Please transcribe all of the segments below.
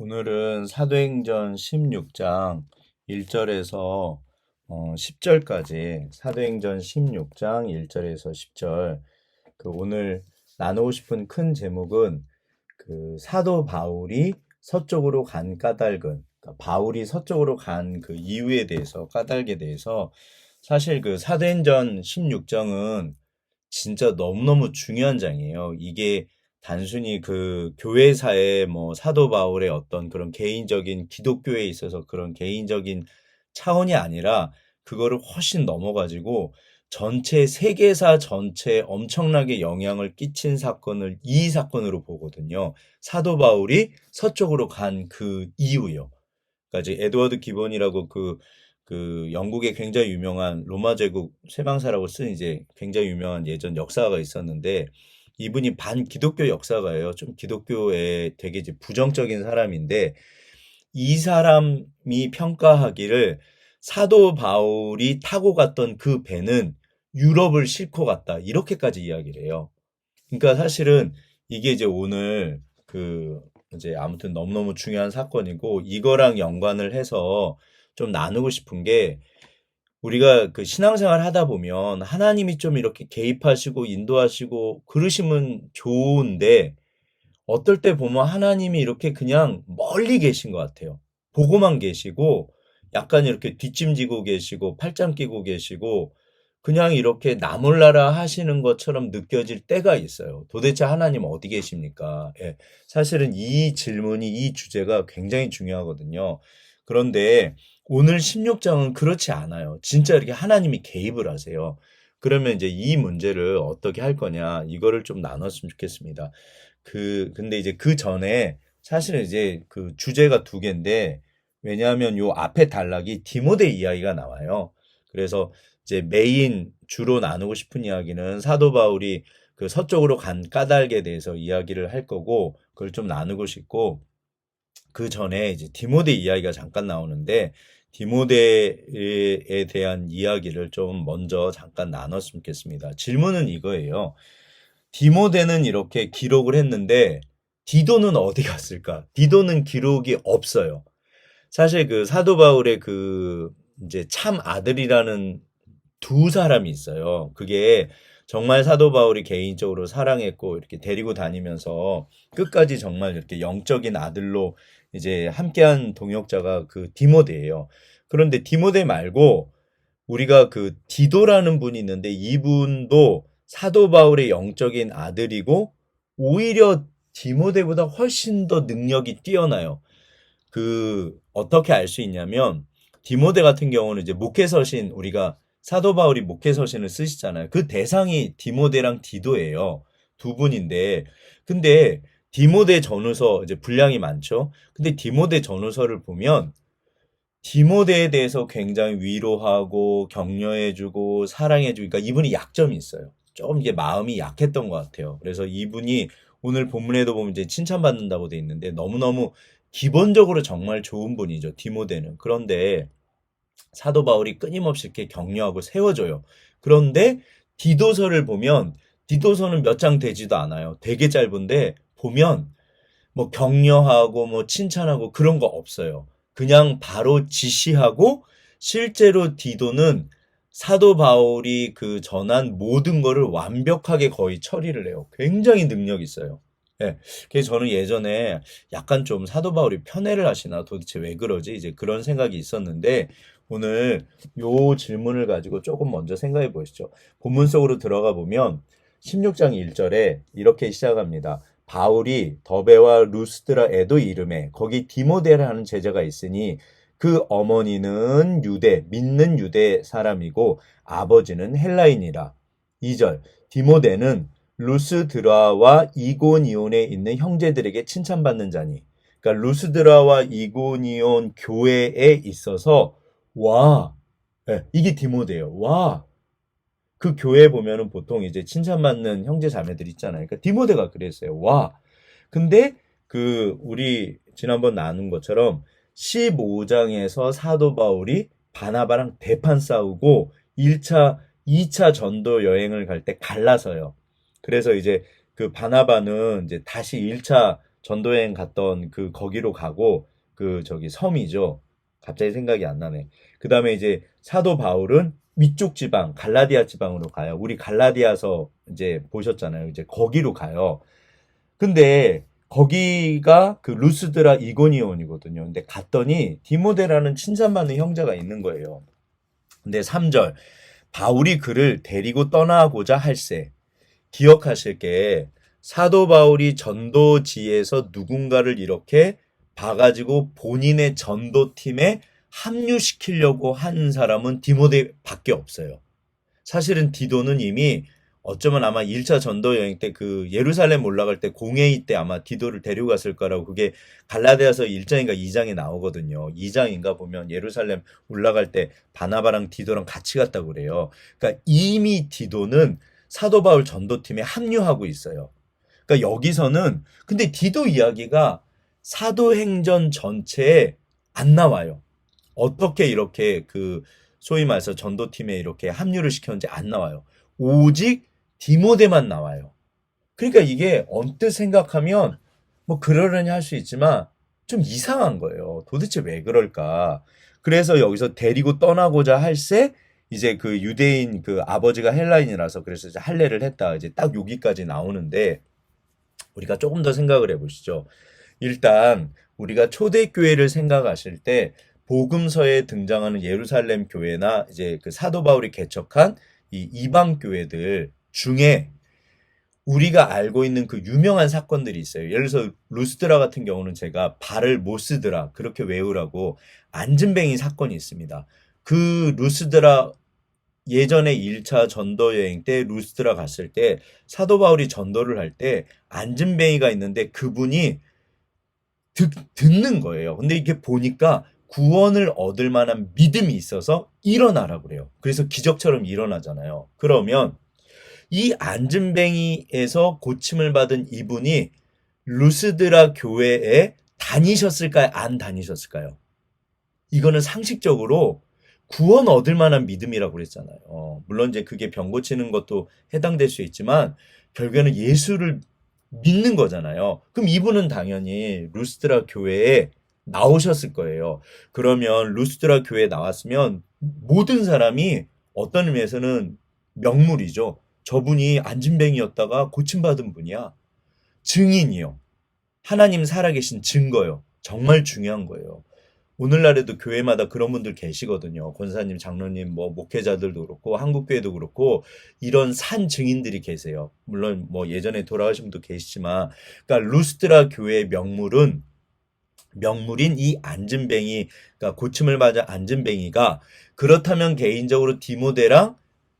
오늘은 사도행전 16장 1절에서 어, 10절까지 사도행전 16장 1절에서 10절 그 오늘 나누고 싶은 큰 제목은 그 사도 바울이 서쪽으로 간 까닭은 그러니까 바울이 서쪽으로 간 그 이유에 대해서 까닭에 대해서 사실 그 사도행전 16장은 진짜 너무너무 중요한 장이에요. 이게 단순히 그 교회사의 뭐 사도 바울의 어떤 그런 개인적인 기독교에 있어서 그런 개인적인 차원이 아니라 그거를 훨씬 넘어가지고 전체 세계사 전체에 엄청나게 영향을 끼친 사건을 이 사건으로 보거든요. 사도 바울이 서쪽으로 간 그 이유요. 그러니까 이제 에드워드 기본이라고 그, 그 영국의 굉장히 유명한 로마 제국 쇠방사라고 쓴 이제 굉장히 유명한 예전 역사가 있었는데 이분이 반 기독교 역사가예요. 좀 기독교에 되게 이제 부정적인 사람인데 이 사람이 평가하기를 사도 바울이 타고 갔던 그 배는 유럽을 싣고 갔다. 이렇게까지 이야기를 해요. 그러니까 사실은 이게 이제 오늘 그 이제 아무튼 너무너무 중요한 사건이고 이거랑 연관을 해서 좀 나누고 싶은 게 우리가 그 신앙생활 하다 보면 하나님이 좀 이렇게 개입하시고 인도하시고 그러시면 좋은데 어떨 때 보면 하나님이 이렇게 그냥 멀리 계신 것 같아요. 보고만 계시고 약간 이렇게 뒷짐지고 계시고 팔짱 끼고 계시고 그냥 이렇게 나몰라라 하시는 것처럼 느껴질 때가 있어요. 도대체 하나님 어디 계십니까? 예. 사실은 이 질문이 이 주제가 굉장히 중요하거든요. 그런데 오늘 16장은 그렇지 않아요. 진짜 이렇게 하나님이 개입을 하세요. 그러면 이제 이 문제를 어떻게 할 거냐, 이거를 좀 나눴으면 좋겠습니다. 그, 근데 이제 그 전에 사실은 이제 그 주제가 두 개인데, 왜냐하면 요 앞에 단락이 디모데 이야기가 나와요. 그래서 이제 메인 주로 나누고 싶은 이야기는 사도 바울이 그 서쪽으로 간 까닭에 대해서 이야기를 할 거고, 그걸 좀 나누고 싶고, 그 전에 이제 디모데 이야기가 잠깐 나오는데, 디모데에 대한 이야기를 좀 먼저 잠깐 나눴으면 좋겠습니다. 질문은 이거예요. 디모데는 이렇게 기록을 했는데 디도는 어디 갔을까? 디도는 기록이 없어요. 사실 그 사도 바울의 그 이제 참 아들이라는 두 사람이 있어요. 그게 정말 사도 바울이 개인적으로 사랑했고 이렇게 데리고 다니면서 끝까지 정말 이렇게 영적인 아들로 이제 함께한 동역자가 그 디모데예요. 그런데 디모데 말고 우리가 그 디도라는 분이 있는데 이분도 사도 바울의 영적인 아들이고 오히려 디모데보다 훨씬 더 능력이 뛰어나요. 그 어떻게 알 수 있냐면 디모데 같은 경우는 이제 목회서신 우리가 사도 바울이 목회 서신을 쓰시잖아요. 그 대상이 디모데랑 디도예요. 두 분인데 근데 디모데 전후서 이제 분량이 많죠. 근데 디모데 전후서를 보면 디모데에 대해서 굉장히 위로하고 격려해주고 사랑해주고 그러니까 이분이 약점이 있어요. 좀 이게 마음이 약했던 것 같아요. 그래서 이분이 오늘 본문에도 보면 이제 칭찬받는다고 돼 있는데 너무너무 기본적으로 정말 좋은 분이죠. 디모데는. 그런데 사도 바울이 끊임없이 이렇게 격려하고 세워줘요. 그런데 디도서를 보면 디도서는 몇 장 되지도 않아요. 되게 짧은데 보면 뭐 격려하고 뭐 칭찬하고 그런 거 없어요. 그냥 바로 지시하고 실제로 디도는 사도 바울이 그 전한 모든 거를 완벽하게 거의 처리를 해요. 굉장히 능력 있어요. 예. 그래서 저는 예전에 약간 좀 사도 바울이 편애를 하시나 도대체 왜 그러지? 이제 그런 생각이 있었는데 오늘 요 질문을 가지고 조금 먼저 생각해 보시죠. 본문 속으로 들어가 보면 16장 1절에 이렇게 시작합니다. 바울이 더베와 루스드라에도 이름에 거기 디모데라는 제자가 있으니 그 어머니는 유대 믿는 유대 사람이고 아버지는 헬라인이라. 2절 디모데는 루스드라와 이고니온에 있는 형제들에게 칭찬받는 자니. 그러니까 루스드라와 이고니온 교회에 있어서 와 네, 이게 디모데예요. 와. 그 교회 보면은 보통 이제 칭찬받는 형제 자매들 있잖아요. 그러니까 디모데가 그랬어요. 와. 근데 그 우리 지난번 나눈 것처럼 15장에서 사도 바울이 바나바랑 대판 싸우고 1차, 2차 전도 여행을 갈 때 갈라서요. 그래서 이제 그 바나바는 이제 다시 1차 전도 여행 갔던 그 거기로 가고 그 저기 섬이죠. 갑자기 생각이 안 나네. 그 다음에 이제 사도 바울은 위쪽 지방, 갈라디아 지방으로 가요. 우리 갈라디아서 이제 보셨잖아요. 이제 거기로 가요. 근데 거기가 그 루스드라 이고니온이거든요. 근데 갔더니 디모데라는 칭찬받는 형제가 있는 거예요. 근데 3절 바울이 그를 데리고 떠나고자 할세 기억하실 게 사도 바울이 전도지에서 누군가를 이렇게 봐가지고 본인의 전도팀에 합류시키려고 한 사람은 디모데밖에 없어요. 사실은 디도는 이미 어쩌면 아마 1차 전도 여행 때 그 예루살렘 올라갈 때 공회의 때 아마 디도를 데려갔을 거라고 그게 갈라디아서 1장인가 2장에 나오거든요. 2장인가 보면 예루살렘 올라갈 때 바나바랑 디도랑 같이 갔다고 그래요. 그러니까 이미 디도는 사도 바울 전도팀에 합류하고 있어요. 그러니까 여기서는 근데 디도 이야기가 사도행전 전체에 안 나와요. 어떻게 이렇게 그 소위 말해서 전도팀에 이렇게 합류를 시켰는지 안 나와요. 오직 디모데만 나와요. 그러니까 이게 언뜻 생각하면 뭐 그러려니 할 수 있지만 좀 이상한 거예요. 도대체 왜 그럴까? 그래서 여기서 데리고 떠나고자 할새 이제 그 유대인 그 아버지가 헬라인이라서 그래서 이제 할례를 했다. 이제 딱 여기까지 나오는데 우리가 조금 더 생각을 해 보시죠. 일단 우리가 초대교회를 생각하실 때 복음서에 등장하는 예루살렘 교회나 이제 그 사도 바울이 개척한 이 이방 교회들 중에 우리가 알고 있는 그 유명한 사건들이 있어요. 예를 들어서 루스드라 같은 경우는 제가 발을 못 쓰더라 그렇게 외우라고 안진뱅이 사건이 있습니다. 그 루스드라 예전에 1차 전도 여행 때 루스드라 갔을 때 사도 바울이 전도를 할 때 안진뱅이가 있는데 그분이 듣, 듣는 거예요. 근데 이게 보니까 구원을 얻을 만한 믿음이 있어서 일어나라 그래요. 그래서 기적처럼 일어나잖아요. 그러면 이 안진뱅이에서 고침을 받은 이분이 루스드라 교회에 다니셨을까요? 안 다니셨을까요? 이거는 상식적으로 구원 얻을 만한 믿음이라고 그랬잖아요. 어, 물론 이제 그게 병 고치는 것도 해당될 수 있지만 결국에는 예수를 믿는 거잖아요. 그럼 이분은 당연히 루스드라 교회에 나오셨을 거예요. 그러면 루스드라 교회에 나왔으면 모든 사람이 어떤 의미에서는 명물이죠. 저분이 안진뱅이였다가 고침받은 분이야. 증인이요. 하나님 살아계신 증거요. 정말 중요한 거예요. 오늘날에도 교회마다 그런 분들 계시거든요. 권사님, 장로님, 뭐 목회자들도 그렇고 한국교회도 그렇고 이런 산 증인들이 계세요. 물론 뭐 예전에 돌아가신 분도 계시지만, 그러니까 루스트라 교회의 명물은 명물인 이 안진뱅이, 그러니까 고침을 받은 안진뱅이가 그렇다면 개인적으로 디모데랑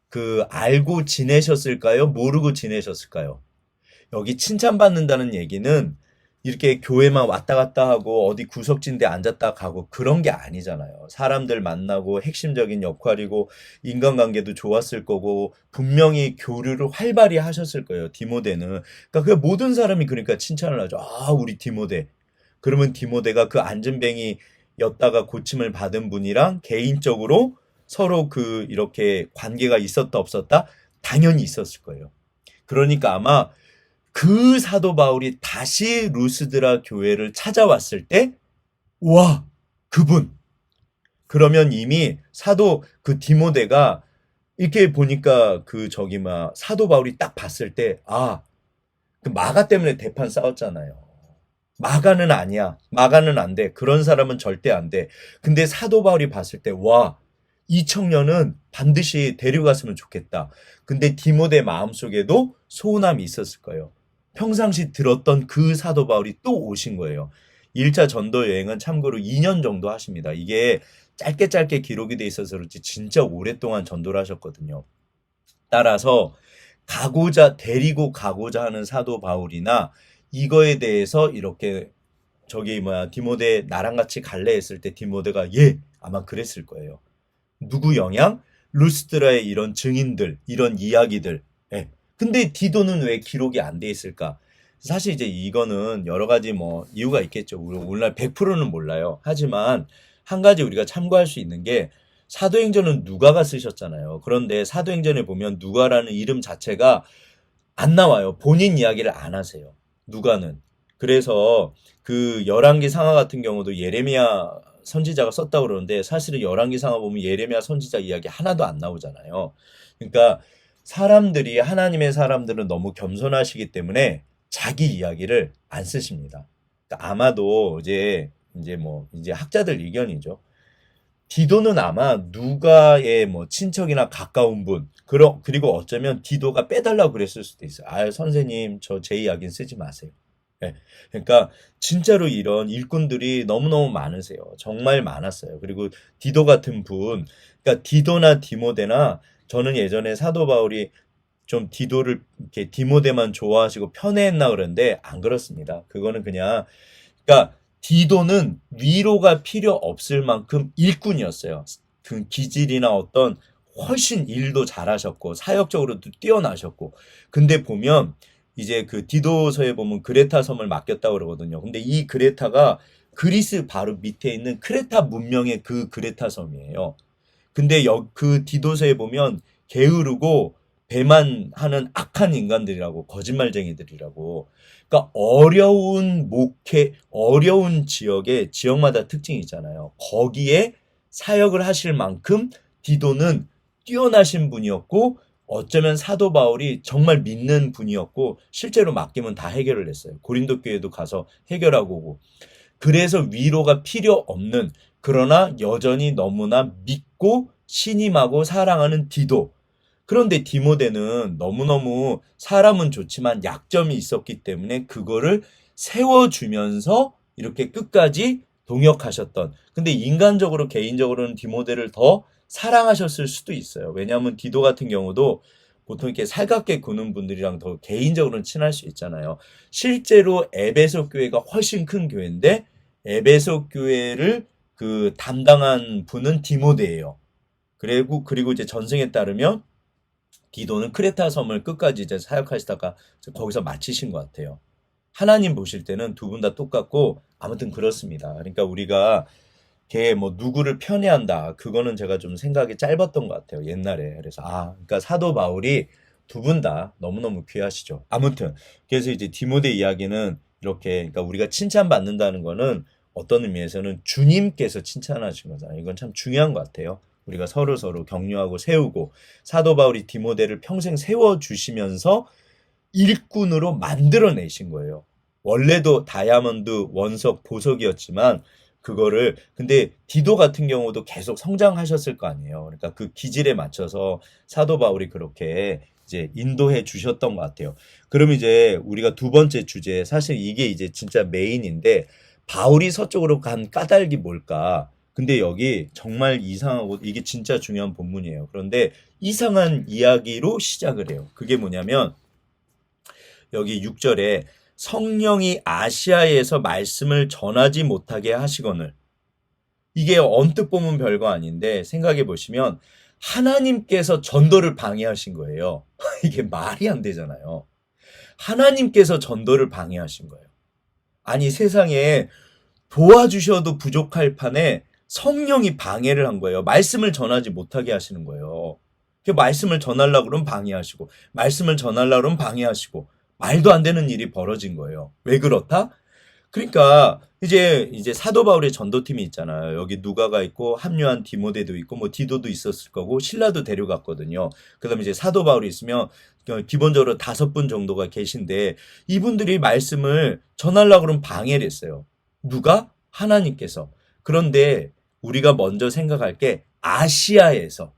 그 알고 지내셨을까요? 모르고 지내셨을까요? 여기 칭찬받는다는 얘기는 이렇게 교회만 왔다 갔다 하고 어디 구석진데 앉았다 가고 그런 게 아니잖아요. 사람들 만나고 핵심적인 역할이고 인간관계도 좋았을 거고 분명히 교류를 활발히 하셨을 거예요. 디모데는. 그러니까 그 모든 사람이 그러니까 칭찬을 하죠. 아, 우리 디모데. 그러면 디모데가 그 안전뱅이였다가 고침을 받은 분이랑 개인적으로 서로 그 이렇게 관계가 있었다 없었다 당연히 있었을 거예요. 그러니까 아마 그 사도 바울이 다시 루스드라 교회를 찾아왔을 때, 와, 그분. 그러면 이미 사도 그 디모데가 이렇게 보니까 그 저기 막 사도 바울이 딱 봤을 때, 아, 그 마가 때문에 대판 싸웠잖아요. 마가는 아니야. 마가는 안 돼. 그런 사람은 절대 안 돼. 근데 사도 바울이 봤을 때, 와, 이 청년은 반드시 데려갔으면 좋겠다. 근데 디모데 마음속에도 소원함이 있었을 거예요. 평상시 들었던 그 사도 바울이 또 오신 거예요. 1차 전도 여행은 참고로 2년 정도 하십니다. 이게 짧게 짧게 기록이 돼 있어서 그렇지 진짜 오랫동안 전도를 하셨거든요. 따라서 가고자 데리고 가고자 하는 사도 바울이나 이거에 대해서 이렇게 저기 뭐야 디모데 나랑 같이 갈래 했을 때 디모데가 예 아마 그랬을 거예요. 누구 영향? 루스트라의 이런 증인들, 이런 이야기들. 예. 근데 디도는 왜 기록이 안 돼 있을까? 사실 이제 이거는 여러 가지 뭐 이유가 있겠죠. 오늘날 100%는 몰라요. 하지만 한 가지 우리가 참고할 수 있는 게 사도행전은 누가가 쓰셨잖아요. 그런데 사도행전에 보면 누가라는 이름 자체가 안 나와요. 본인 이야기를 안 하세요. 누가는. 그래서 그 열왕기 상하 같은 경우도 예레미야 선지자가 썼다고 그러는데 사실은 열왕기 상하 보면 예레미야 선지자 이야기 하나도 안 나오잖아요. 그러니까 사람들이 하나님의 사람들은 너무 겸손하시기 때문에 자기 이야기를 안 쓰십니다. 그러니까 아마도 이제 이제 뭐 이제 학자들 의견이죠. 디도는 아마 누가의 뭐 친척이나 가까운 분, 그러, 그리고 어쩌면 디도가 빼달라고 그랬을 수도 있어요. 아, 선생님, 저 제 이야기는 쓰지 마세요. 예. 그러니까 진짜로 이런 일꾼들이 너무너무 많으세요. 정말 많았어요. 그리고 디도 같은 분, 그러니까 디도나 디모데나 저는 예전에 사도 바울이 좀 디도를 이렇게 디모데만 좋아하시고 편애했나 그러는데 안 그렇습니다. 그거는 그냥 그러니까 디도는 위로가 필요 없을 만큼 일꾼이었어요. 그 기질이나 어떤 훨씬 일도 잘하셨고 사역적으로도 뛰어나셨고 근데 보면 이제 그 디도서에 보면 그레타 섬을 맡겼다고 그러거든요. 근데 이 그레타가 그리스 바로 밑에 있는 크레타 문명의 그 그레타 섬이에요. 근데 여, 그 디도서에 보면 게으르고 배만하는 악한 인간들이라고 거짓말쟁이들이라고. 그러니까 어려운 목회 어려운 지역에 지역마다 특징이 있잖아요. 거기에 사역을 하실 만큼 디도는 뛰어나신 분이었고 어쩌면 사도 바울이 정말 믿는 분이었고 실제로 맡기면 다 해결을 했어요. 고린도 교회도 가서 해결하고 오고. 그래서 위로가 필요 없는 그러나 여전히 너무나 믿고 신임하고 사랑하는 디도 그런데 디모데는 너무너무 사람은 좋지만 약점이 있었기 때문에 그거를 세워주면서 이렇게 끝까지 동역하셨던. 근데 인간적으로 개인적으로는 디모데를 더 사랑하셨을 수도 있어요. 왜냐하면 디도 같은 경우도 보통 이렇게 살갑게 구는 분들이랑 더 개인적으로는 친할 수 있잖아요. 실제로 에베소 교회가 훨씬 큰 교회인데 에베소 교회를 그 담당한 분은 디모데예요. 그리고 그리고 이제 전승에 따르면 디도는 크레타 섬을 끝까지 이제 사역하시다가 거기서 마치신 것 같아요. 하나님 보실 때는 두 분 다 똑같고 아무튼 그렇습니다. 그러니까 우리가 걔 뭐 누구를 편애한다 그거는 제가 좀 생각이 짧았던 것 같아요 옛날에 그래서 아 그러니까 사도 바울이 두 분 다 너무너무 귀하시죠 아무튼 그래서 이제 디모데 이야기는 이렇게 그러니까 우리가 칭찬받는다는 거는 어떤 의미에서는 주님께서 칭찬하신 거잖아요 이건 참 중요한 것 같아요 우리가 서로 서로 격려하고 세우고 사도 바울이 디모데를 평생 세워 주시면서 일꾼으로 만들어내신 거예요. 원래도 다이아몬드 원석 보석이었지만 그거를 근데 디도 같은 경우도 계속 성장하셨을 거 아니에요. 그러니까 그 기질에 맞춰서 사도 바울이 그렇게 이제 인도해 주셨던 것 같아요. 그럼 이제 우리가 두 번째 주제 사실 이게 이제 진짜 메인인데 바울이 서쪽으로 간 까닭이 뭘까? 근데 여기 정말 이상하고 이게 진짜 중요한 본문이에요. 그런데 이상한 이야기로 시작을 해요. 그게 뭐냐면 여기 6절에 성령이 아시아에서 말씀을 전하지 못하게 하시거늘 이게 언뜻 보면 별거 아닌데 생각해 보시면 하나님께서 전도를 방해하신 거예요. 이게 말이 안 되잖아요. 하나님께서 전도를 방해하신 거예요. 아니 세상에 도와주셔도 부족할 판에 성령이 방해를 한 거예요. 말씀을 전하지 못하게 하시는 거예요. 그 말씀을 전하려고 그러면 방해하시고, 말씀을 전하려고 그러면 방해하시고, 말도 안 되는 일이 벌어진 거예요. 왜 그렇다? 그러니까 이제 이제 사도 바울의 전도팀이 있잖아요. 여기 누가가 있고 합류한 디모데도 있고 뭐 디도도 있었을 거고 신라도 데려갔거든요. 그다음에 이제 사도 바울이 있으면 기본적으로 다섯 분 정도가 계신데 이분들이 말씀을 전하려고 그러면 방해를 했어요. 누가? 하나님께서. 그런데 우리가 먼저 생각할 게 아시아에서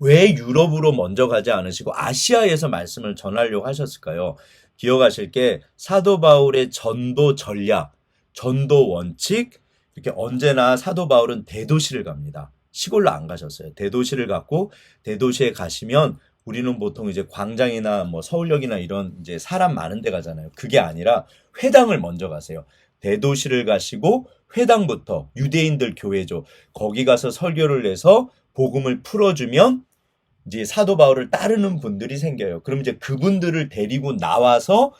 왜 유럽으로 먼저 가지 않으시고 아시아에서 말씀을 전하려고 하셨을까요? 기억하실 게 사도 바울의 전도 전략, 전도 원칙, 이렇게 언제나 사도 바울은 대도시를 갑니다. 시골로 안 가셨어요. 대도시를 갔고 대도시에 가시면 우리는 보통 이제 광장이나 뭐 서울역이나 이런 이제 사람 많은 데 가잖아요. 그게 아니라 회당을 먼저 가세요. 대도시를 가시고 회당부터 유대인들 교회죠. 거기 가서 설교를 해서 복음을 풀어주면 이제 사도 바울을 따르는 분들이 생겨요. 그럼 이제 그분들을 데리고 나와서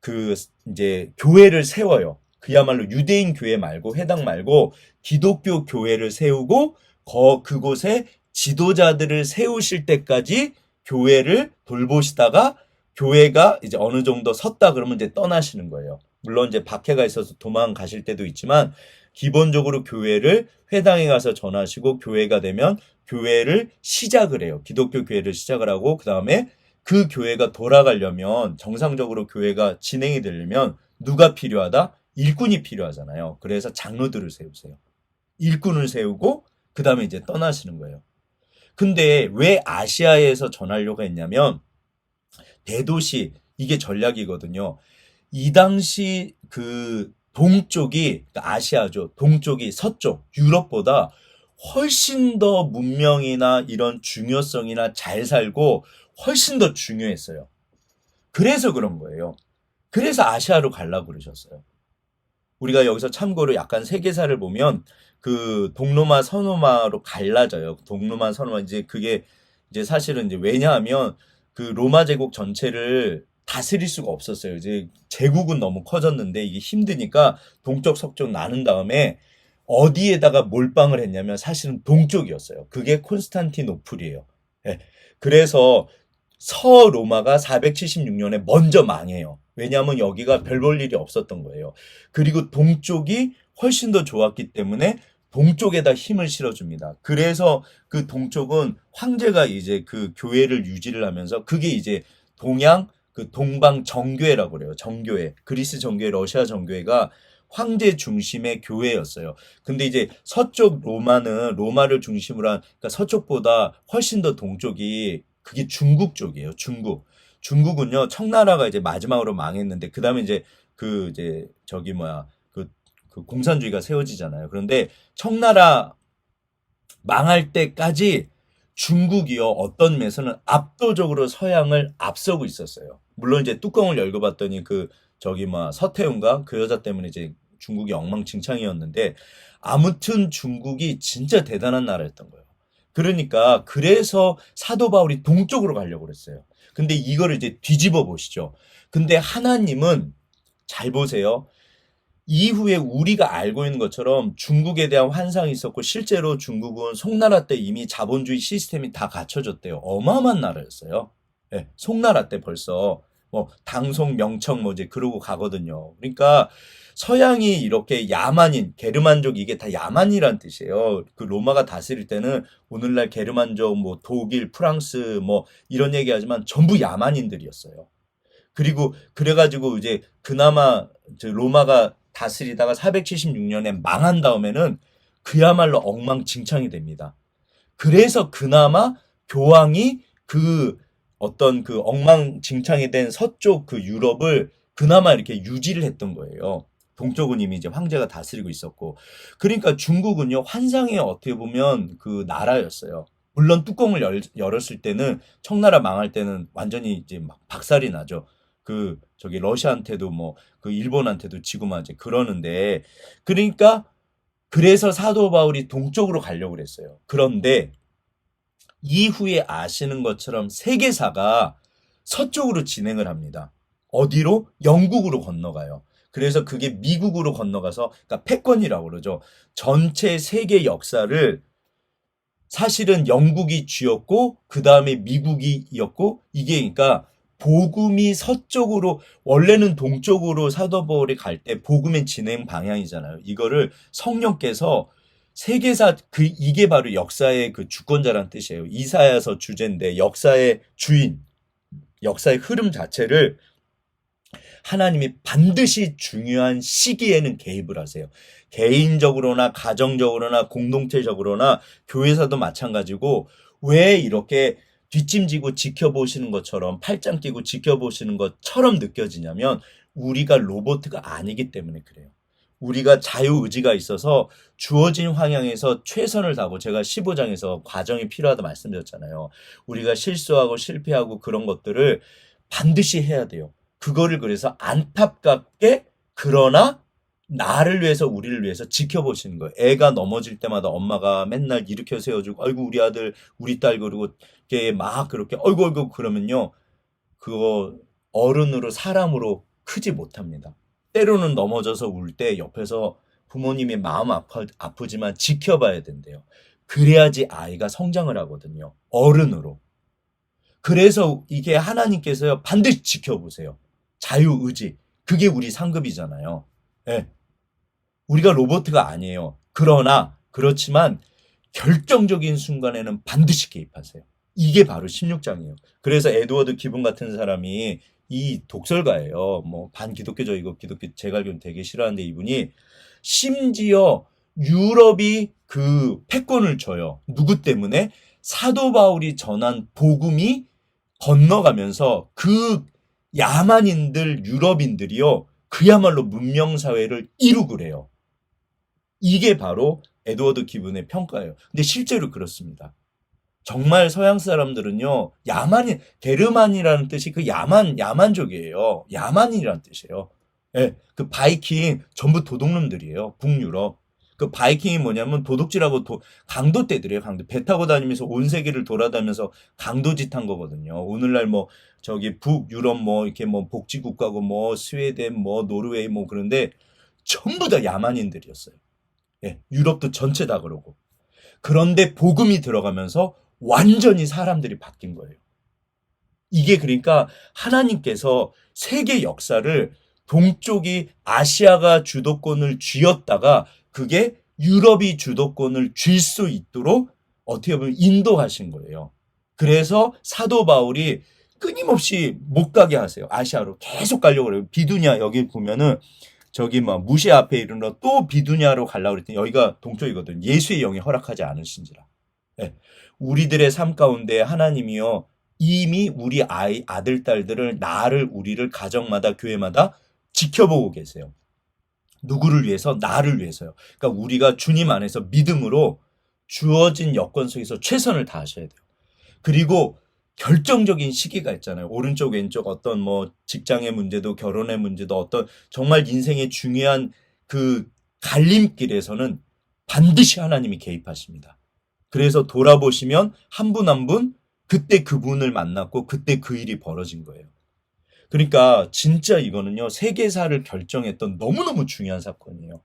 그 이제 교회를 세워요. 그야말로 유대인 교회 말고 회당 말고 기독교 교회를 세우고 거 그곳에 지도자들을 세우실 때까지 교회를 돌보시다가 교회가 이제 어느 정도 섰다 그러면 이제 떠나시는 거예요. 물론 이제 박해가 있어서 도망가실 때도 있지만 기본적으로 교회를 회당에 가서 전하시고 교회가 되면 교회를 시작을 해요. 기독교 교회를 시작을 하고 그 다음에 그 교회가 돌아가려면 정상적으로 교회가 진행이 되려면 누가 필요하다? 일꾼이 필요하잖아요. 그래서 장로들을 세우세요. 일꾼을 세우고 그 다음에 이제 떠나시는 거예요. 근데 왜 아시아에서 전하려고 했냐면 대도시 이게 전략이거든요. 이 당시 그 동쪽이 그러니까 아시아죠. 동쪽이 서쪽 유럽보다 훨씬 더 문명이나 이런 중요성이나 잘 살고 훨씬 더 중요했어요. 그래서 그런 거예요. 그래서 아시아로 가려고 그러셨어요. 우리가 여기서 참고로 약간 세계사를 보면 그 동로마 서로마로 갈라져요. 동로마 서로마 이제 그게 이제 사실은 이제 왜냐하면 그 로마 제국 전체를 다스릴 수가 없었어요. 이제 제국은 너무 커졌는데 이게 힘드니까 동쪽 서쪽 나눈 다음에 어디에다가 몰빵을 했냐면 사실은 동쪽이었어요. 그게 콘스탄티노플이에요. 예. 그래서 서로마가 476년에 먼저 망해요. 왜냐하면 여기가 별 볼 일이 없었던 거예요. 그리고 동쪽이 훨씬 더 좋았기 때문에 동쪽에다 힘을 실어줍니다. 그래서 그 동쪽은 황제가 이제 그 교회를 유지를 하면서 그게 이제 동양 그 동방 정교회라고 그래요. 정교회. 그리스 정교회, 러시아 정교회가 황제 중심의 교회였어요. 근데 이제 서쪽 로마는 로마를 중심으로 한 그러니까 서쪽보다 훨씬 더 동쪽이 그게 중국 쪽이에요. 중국. 중국은요 청나라가 이제 마지막으로 망했는데 그 다음에 이제 그 이제 저기 뭐야 그, 그 공산주의가 세워지잖아요. 그런데 청나라 망할 때까지 중국이요 어떤 면에서는 압도적으로 서양을 앞서고 있었어요. 물론 이제 뚜껑을 열고 봤더니 그 저기 뭐 서태웅가 그 여자 때문에 이제 중국이 엉망진창이었는데 아무튼 중국이 진짜 대단한 나라였던 거예요. 그러니까 그래서 사도 바울이 동쪽으로 가려고 그랬어요. 근데 이거를 이제 뒤집어 보시죠. 근데 하나님은 잘 보세요. 이후에 우리가 알고 있는 것처럼 중국에 대한 환상이 있었고 실제로 중국은 송나라 때 이미 자본주의 시스템이 다 갖춰졌대요. 어마어마한 나라였어요. 네, 송나라 때 벌써 뭐 당송 명청 뭐지 그러고 가거든요. 그러니까 서양이 이렇게 야만인 게르만족 이게 다 야만이란 뜻이에요. 그 로마가 다스릴 때는 오늘날 게르만족 뭐 독일 프랑스 뭐 이런 얘기하지만 전부 야만인들이었어요. 그리고 그래가지고 이제 그나마 로마가 다스리다가 476년에 망한 다음에는 그야말로 엉망진창이 됩니다. 그래서 그나마 교황이 그 어떤 그 엉망진창이 된 서쪽 그 유럽을 그나마 이렇게 유지를 했던 거예요. 동쪽은 이미 이제 황제가 다스리고 있었고. 그러니까 중국은요, 환상에 어떻게 보면 그 나라였어요. 물론 뚜껑을 열, 열었을 때는 청나라 망할 때는 완전히 이제 막 박살이 나죠. 그 저기 러시아한테도 뭐 그 일본한테도 지고 막 이제 그러는데 그러니까 그래서 사도 바울이 동쪽으로 가려고 그랬어요. 그런데 이후에 아시는 것처럼 세계사가 서쪽으로 진행을 합니다. 어디로? 영국으로 건너가요. 그래서 그게 미국으로 건너가서 그러니까 패권이라고 그러죠. 전체 세계 역사를 사실은 영국이 쥐었고 그 다음에 미국이었고 이게 그러니까 복음이 서쪽으로 원래는 동쪽으로 사도 바울이 갈 때 복음의 진행 방향이잖아요. 이거를 성령께서 세계사 그 이게 바로 역사의 그 주권자란 뜻이에요. 이사야서 주제인데 역사의 주인, 역사의 흐름 자체를 하나님이 반드시 중요한 시기에는 개입을 하세요. 개인적으로나 가정적으로나 공동체적으로나 교회사도 마찬가지고 왜 이렇게 뒷짐지고 지켜보시는 것처럼 팔짱 끼고 지켜보시는 것처럼 느껴지냐면 우리가 로보트가 아니기 때문에 그래요. 우리가 자유 의지가 있어서 주어진 방향에서 최선을 다하고 제가 15장에서 과정이 필요하다 말씀드렸잖아요. 우리가 실수하고 실패하고 그런 것들을 반드시 해야 돼요. 그거를 그래서 안타깝게 그러나 나를 위해서 우리를 위해서 지켜보시는 거예요. 애가 넘어질 때마다 엄마가 맨날 일으켜 세워주고 아이고 우리 아들 우리 딸 그러고 막 그렇게 어이구 어이구 그러면요. 그거 어른으로 사람으로 크지 못합니다. 때로는 넘어져서 울 때 옆에서 부모님이 마음 아파, 아프지만 지켜봐야 된대요. 그래야지 아이가 성장을 하거든요. 어른으로. 그래서 이게 하나님께서요 반드시 지켜보세요. 자유의지. 그게 우리 상급이잖아요. 예. 우리가 로봇가 아니에요. 그러나 그렇지만 결정적인 순간에는 반드시 개입하세요. 이게 바로 16장이에요. 그래서 에드워드 기분 같은 사람이 이 독설가예요. 뭐 반기독교적이고 기독교 알기로는 되게 싫어하는데 이분이 심지어 유럽이 그 패권을 줘요. 누구 때문에? 사도 바울이 전한 복음이 건너가면서 그 야만인들 유럽인들이요. 그야말로 문명 사회를 이루그래요. 이게 바로 에드워드 기분의 평가예요. 근데 실제로 그렇습니다. 정말 서양 사람들은요, 야만인, 게르만이라는 뜻이 그 야만, 야만족이에요. 야만이라는 뜻이에요. 예, 그 바이킹 전부 도둑놈들이에요. 북유럽. 그 바이킹이 뭐냐면 도둑질하고 도, 강도 떼들이에요. 강도. 배 타고 다니면서 온 세계를 돌아다니면서 강도짓 한 거거든요. 오늘날 뭐 저기 북유럽 뭐 이렇게 뭐 복지국가고 뭐 스웨덴 뭐 노르웨이 뭐 그런데 전부 다 야만인들이었어요. 예, 유럽도 전체 다 그러고. 그런데 복음이 들어가면서 완전히 사람들이 바뀐 거예요. 이게 그러니까 하나님께서 세계 역사를 동쪽이 아시아가 주도권을 쥐었다가 그게 유럽이 주도권을 쥘 수 있도록 어떻게 보면 인도하신 거예요. 그래서 사도 바울이 끊임없이 못 가게 하세요. 아시아로 계속 가려고 그래요. 비두냐 여기 보면은 저기 뭐 무시 앞에 이르러 또 비두냐로 가려고 그랬더니 여기가 동쪽이거든. 예수의 영이 허락하지 않으신지라. 예. 우리들의 삶 가운데 하나님이요 이미 우리 아이 아들 딸들을 나를 우리를 가정마다 교회마다 지켜보고 계세요. 누구를 위해서 나를 위해서요. 그러니까 우리가 주님 안에서 믿음으로 주어진 여건 속에서 최선을 다하셔야 돼요. 그리고 결정적인 시기가 있잖아요. 오른쪽 왼쪽 어떤 뭐 직장의 문제도 결혼의 문제도 어떤 정말 인생의 중요한 그 갈림길에서는 반드시 하나님이 개입하십니다. 그래서 돌아보시면 한 분 한 분 그때 그분을 만났고 그때 그 일이 벌어진 거예요. 그러니까 진짜 이거는요 세계사를 결정했던 너무너무 중요한 사건이에요.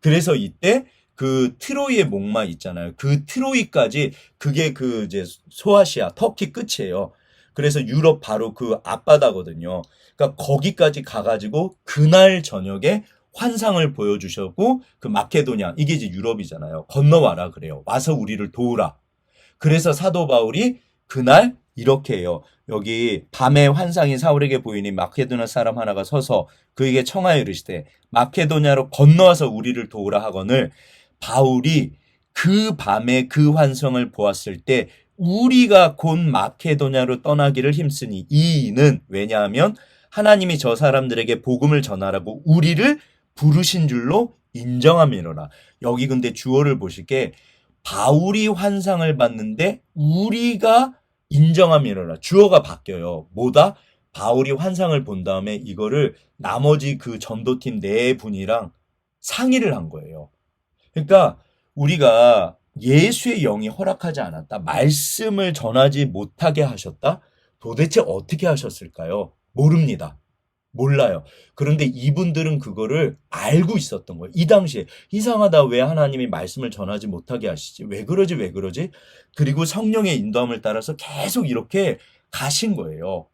그래서 이때 그 트로이의 목마 있잖아요. 그 트로이까지 그게 그 이제 소아시아 터키 끝이에요. 그래서 유럽 바로 그 앞바다거든요. 그러니까 거기까지 가가지고 그날 저녁에 환상을 보여주셨고 그 마케도냐 이게 이제 유럽이잖아요. 건너와라 그래요. 와서 우리를 도우라. 그래서 사도 바울이 그날 이렇게 해요. 여기 밤에 환상이 사울에게 보이니 마케도냐 사람 하나가 서서 그에게 청하여 이르시되 마케도냐로 건너와서 우리를 도우라 하거늘 바울이 그 밤에 그 환상을 보았을 때 우리가 곧 마케도냐로 떠나기를 힘쓰니 이는 왜냐하면 하나님이 저 사람들에게 복음을 전하라고 우리를 부르신 줄로 인정함이로라. 여기 근데 주어를 보실게 바울이 환상을 봤는데 우리가 인정함이로라. 주어가 바뀌어요. 뭐다? 바울이 환상을 본 다음에 이거를 나머지 그 전도팀 네 분이랑 상의를 한 거예요. 그러니까 우리가 예수의 영이 허락하지 않았다. 말씀을 전하지 못하게 하셨다. 도대체 어떻게 하셨을까요? 모릅니다. 몰라요. 그런데 이분들은 그거를 알고 있었던 거예요. 이 당시에 이상하다 왜 하나님이 말씀을 전하지 못하게 하시지? 왜 그러지? 왜 그러지? 그리고 성령의 인도함을 따라서 계속 이렇게 가신 거예요.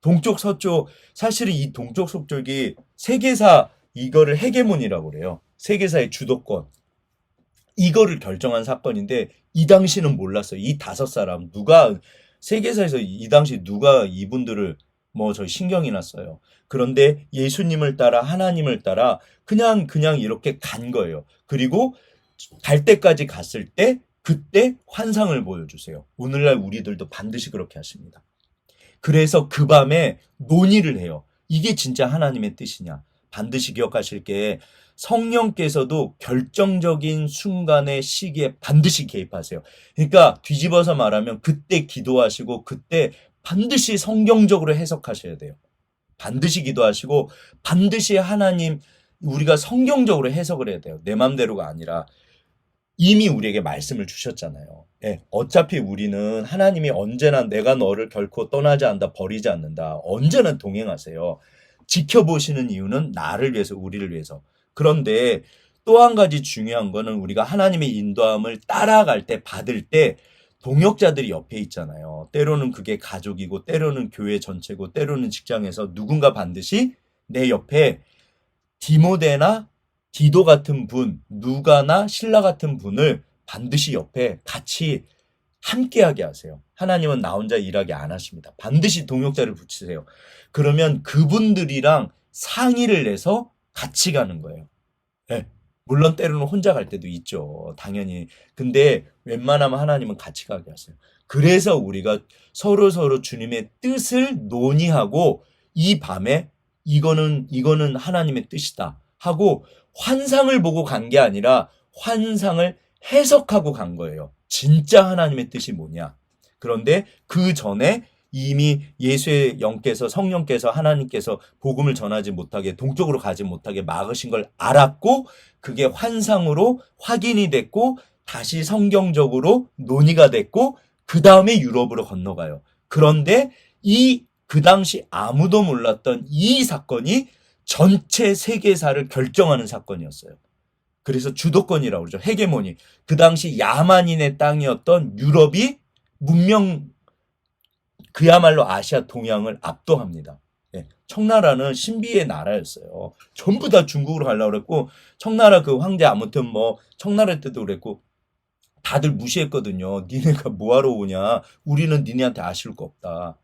동쪽 서쪽 사실은 이 동쪽 서쪽이 세계사 이거를 헤게몬이라고 그래요. 세계사의 주도권. 이거를 결정한 사건인데 이 당시는 몰랐어요. 이 다섯 사람 누가 세계사에서 이 당시 누가 이분들을 뭐 저 신경이 났어요. 그런데 예수님을 따라 하나님을 따라 그냥 그냥 이렇게 간 거예요. 그리고 갈 때까지 갔을 때 그때 환상을 보여주세요. 오늘날 우리들도 반드시 그렇게 하십니다. 그래서 그 밤에 논의를 해요. 이게 진짜 하나님의 뜻이냐? 반드시 기억하실 게 성령께서도 결정적인 순간의 시기에 반드시 개입하세요. 그러니까 뒤집어서 말하면 그때 기도하시고 그때 반드시 성경적으로 해석하셔야 돼요. 반드시 기도하시고 반드시 하나님 우리가 성경적으로 해석을 해야 돼요. 내 맘대로가 아니라 이미 우리에게 말씀을 주셨잖아요. 예, 어차피 우리는 하나님이 언제나 내가 너를 결코 떠나지 않다, 버리지 않는다. 언제나 동행하세요. 지켜보시는 이유는 나를 위해서, 우리를 위해서. 그런데 또 한 가지 중요한 거는 우리가 하나님의 인도함을 따라갈 때, 받을 때 동역자들이 옆에 있잖아요. 때로는 그게 가족이고, 때로는 교회 전체고, 때로는 직장에서 누군가 반드시 내 옆에 디모데나 디도 같은 분, 누가나 신라 같은 분을 반드시 옆에 같이 함께하게 하세요. 하나님은 나 혼자 일하게 안 하십니다. 반드시 동역자를 붙이세요. 그러면 그분들이랑 상의를 내서 같이 가는 거예요. 예. 물론 때로는 혼자 갈 때도 있죠. 당연히. 근데 웬만하면 하나님은 같이 가게 하세요. 그래서 우리가 서로 서로 주님의 뜻을 논의하고 이 밤에 이거는 이거는 하나님의 뜻이다 하고 환상을 보고 간 게 아니라 환상을 해석하고 간 거예요. 진짜 하나님의 뜻이 뭐냐? 그런데 그 전에 이미 예수의 영께서 성령께서 하나님께서 복음을 전하지 못하게 동쪽으로 가지 못하게 막으신 걸 알았고 그게 환상으로 확인이 됐고 다시 성경적으로 논의가 됐고 그 다음에 유럽으로 건너가요. 그런데 이 그 당시 아무도 몰랐던 이 사건이 전체 세계사를 결정하는 사건이었어요. 그래서 주도권이라고 그러죠. 헤게모니. 그 당시 야만인의 땅이었던 유럽이 문명 그야말로 아시아 동양을 압도합니다. 예, 청나라는 신비의 나라였어요. 전부 다 중국으로 가려고 그랬고 청나라 그 황제 아무튼 뭐 청나라 때도 그랬고 다들 무시했거든요. 니네가 뭐하러 오냐. 우리는 니네한테 아쉬울 거 없다.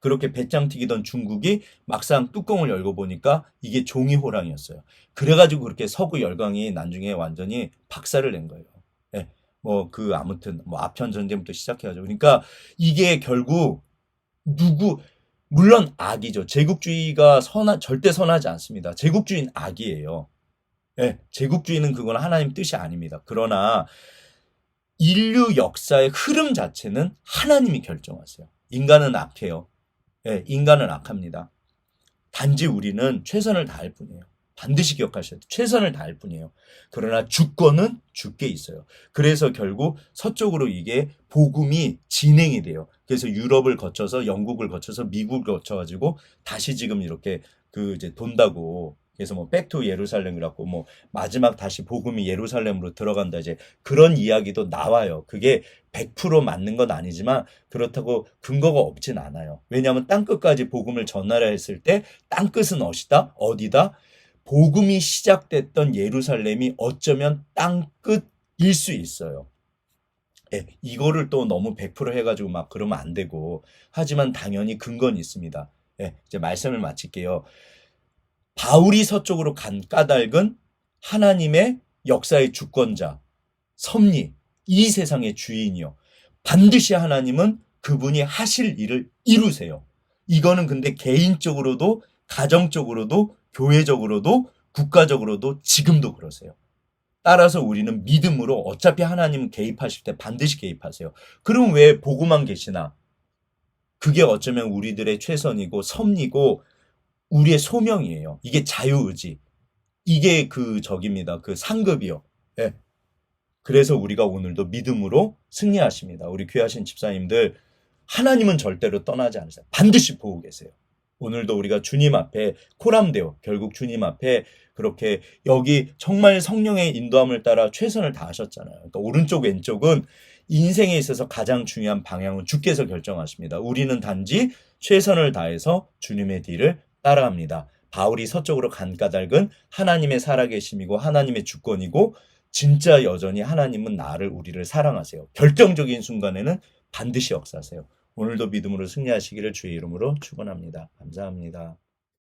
그렇게 배짱 튀기던 중국이 막상 뚜껑을 열고 보니까 이게 종이 호랑이였어요. 그래가지고 그렇게 서구 열강이 나중에 완전히 박살을 낸 거예요. 예, 뭐 그 아무튼 뭐 아편 전쟁부터 시작해가지고 그러니까 이게 결국 누구 물론 악이죠. 제국주의가 선하 절대 선하지 않습니다. 제국주의는 악이에요. 예, 제국주의는 그건 하나님 뜻이 아닙니다. 그러나 인류 역사의 흐름 자체는 하나님이 결정하세요. 인간은 악해요. 예, 인간은 악합니다. 단지 우리는 최선을 다할 뿐이에요. 반드시 기억하셔야 돼요. 최선을 다할 뿐이에요. 그러나 주권은 주께 있어요. 그래서 결국 서쪽으로 이게 복음이 진행이 돼요. 그래서 유럽을 거쳐서 영국을 거쳐서 미국을 거쳐가지고 다시 지금 이렇게 그 이제 돈다고 그래서 뭐 백투 예루살렘이라고 뭐 마지막 다시 복음이 예루살렘으로 들어간다 이제 그런 이야기도 나와요. 그게 100% 맞는 건 아니지만 그렇다고 근거가 없진 않아요. 왜냐하면 땅 끝까지 복음을 전하려 했을 때 땅 끝은 어디다? 어디다? 복음이 시작됐던 예루살렘이 어쩌면 땅끝일 수 있어요. 예, 이거를 또 너무 100% 해가지고 막 그러면 안 되고 하지만 당연히 근거는 있습니다. 예, 이제 말씀을 마칠게요. 바울이 서쪽으로 간 까닭은 하나님의 역사의 주권자, 섭리, 이 세상의 주인이요. 반드시 하나님은 그분이 하실 일을 이루세요. 이거는 근데 개인적으로도, 가정적으로도, 교회적으로도, 국가적으로도 지금도 그러세요. 따라서 우리는 믿음으로 어차피 하나님은 개입하실 때 반드시 개입하세요. 그럼 왜 보고만 계시나? 그게 어쩌면 우리들의 최선이고 섭리고 우리의 소명이에요. 이게 자유의지. 이게 그 적입니다. 그 상급이요. 예. 그래서 우리가 오늘도 믿음으로 승리하십니다. 우리 귀하신 집사님들 하나님은 절대로 떠나지 않으세요. 반드시 보고 계세요. 오늘도 우리가 주님 앞에 코람데오 결국 주님 앞에 그렇게 여기 정말 성령의 인도함을 따라 최선을 다하셨잖아요. 그러니까 오른쪽 왼쪽은 인생에 있어서 가장 중요한 방향은 주께서 결정하십니다. 우리는 단지 최선을 다해서 주님의 뒤를 따라갑니다. 바울이 서쪽으로 간 까닭은 하나님의 살아계심이고 하나님의 주권이고 진짜 여전히 하나님은 나를 우리를 사랑하세요. 결정적인 순간에는 반드시 역사하세요. 오늘도 믿음으로 승리하시기를 주의 이름으로 축원합니다. 감사합니다.